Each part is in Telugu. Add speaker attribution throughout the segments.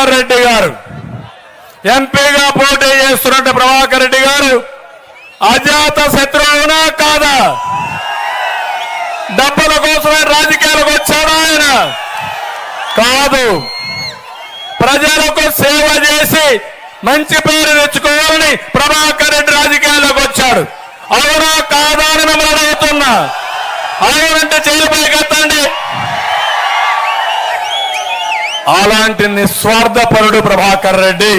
Speaker 1: ప్రభాకర్ రెడ్డి గారు. ఎంపీగా పోటీ చేస్తున్నట్టు ప్రభాకర్ రెడ్డి గారు. అజాత శత్రువునా కాదా? డబ్బుల కోసమే రాజకీయాలకు వచ్చాడా ఆయన? కాదు. ప్రజలకు సేవ చేసి మంచి పేరు తెచ్చుకోవాలని ప్రభాకర్ రెడ్డి రాజకీయాల్లోకి వచ్చాడు. అవునా కాదా అని మిమ్మల్ని అడుగుతున్నా. అవునంటే చెయ్యి కట్టండి అలాంటి నిస్వార్థపరుడు ప్రభాకర్ రెడ్డి.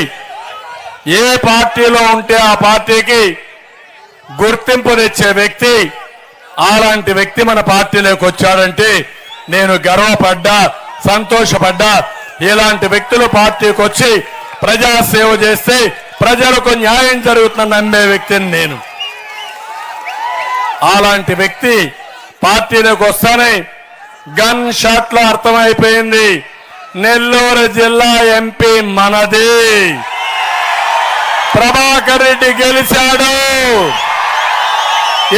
Speaker 1: ఏ పార్టీలో ఉంటే ఆ పార్టీకి గుర్తింపు తెచ్చే వ్యక్తి అలాంటి వ్యక్తి మన పార్టీలోకి వచ్చాడంటే నేను గర్వపడ్డా సంతోషపడ్డా. ఇలాంటి వ్యక్తులు పార్టీకి వచ్చి ప్రజాసేవ చేస్తే ప్రజలకు న్యాయం జరుగుతుందని నమ్మే వ్యక్తిని నేను. అలాంటి వ్యక్తి పార్టీలోకి వస్తానే గన్ షాట్లో అర్థమైపోయింది. నెల్లూరు జిల్లా ఎంపీ మనది. ప్రభాకర్ రెడ్డి గెలిచాడు.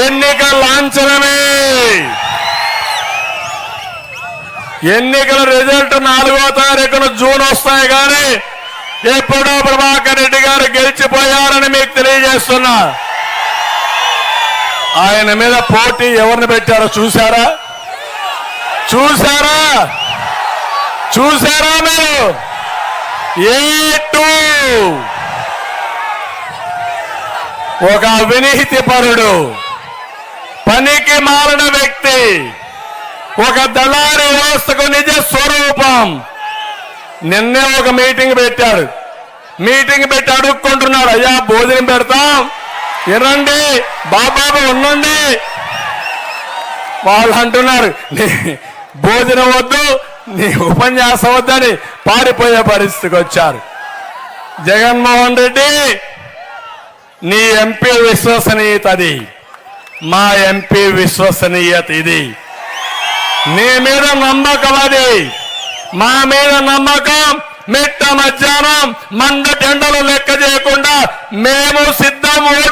Speaker 1: ఎన్నిక లాంఛనమే. ఎన్నికల రిజల్ట్ నాలుగో తారీఖున జూన్ వస్తాయి కానీ ఎప్పుడో ప్రభాకర్ రెడ్డి గారు గెలిచిపోయారని మీకు తెలియజేస్తున్నా. ఆయన మీద పోటీ ఎవరిని పెట్టారో చూసారా చూసారా చూసారా మీరు? A two? ఒక అవినీతి పరుడు పనికి మారిన వ్యక్తి ఒక దళారి వ్యవస్థకు నిజ స్వరూపం. నిన్నే ఒక మీటింగ్ పెట్టాడు మీటింగ్ పెట్టి అడుక్కుంటున్నాడు. అయ్యా భోజనం పెడతాం. వినండి బాబాబు ఉండండి. వాళ్ళు అంటున్నారు భోజనం వద్దు నీ ఉపన్యాసం వద్దని పారిపోయే పరిస్థితికి వచ్చారు. జగన్మోహన్ రెడ్డి నీ ఎంపీ విశ్వసనీయత అది మా ఎంపీ విశ్వసనీయత ఇది. నీ మీద నమ్మకం అది. మా మీద నమ్మకం మిట్ట మధ్యాహ్నం మంద టెండలు లెక్క చేయకుండా మేము సిద్ధం ఓడి